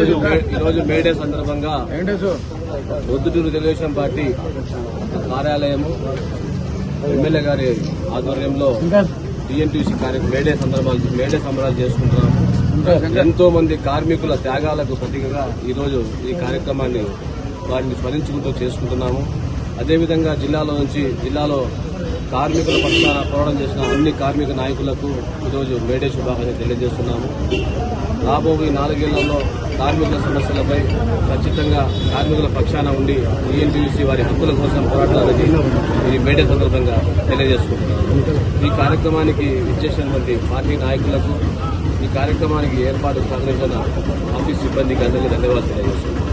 ఈరోజు మేడే సందర్భంగా పొద్దుటూరు తెలుగుదేశం పార్టీ కార్యాలయము ఎమ్మెల్యే గారి ఆధ్వర్యంలో టీఎన్టీసీ కార్యక్రమం మేడే సందర్భాలు మేడే సంబరాలు చేసుకుంటున్నాం. ఎంతో మంది కార్మికుల త్యాగాలకు ప్రతీకగా ఈరోజు ఈ కార్యక్రమాన్ని వారిని స్మరించుకుంటూ చేసుకుంటున్నాము. అదేవిధంగా జిల్లాలో నుంచి జిల్లాలో కార్మికుల పక్షాన పోరాటం చేసిన అన్ని కార్మిక నాయకులకు ఈరోజు మేడే శుభాకాంక్షలు తెలియజేస్తున్నాము. రాబోయే నాలుగేళ్ళలో కార్మికుల సమస్యలపై ఖచ్చితంగా కార్మికుల పక్షాన ఉండి ఈఎన్టీయూసీ వారి హక్కుల కోసం పోరాటాలని ఈ మేడే సందర్భంగా తెలియజేసుకుంటున్నాను. ఈ కార్యక్రమానికి ఇచ్చేసినటువంటి పార్టీ నాయకులకు ఈ కార్యక్రమానికి ఏర్పాటు సహకరించిన ఆఫీస్ సిబ్బందికి అందరికీ ధన్యవాదాలు తెలియజేస్తున్నాను.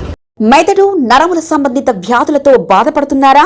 మెదడు నరముల సంబంధిత వ్యాధులతో బాధపడుతున్నారా?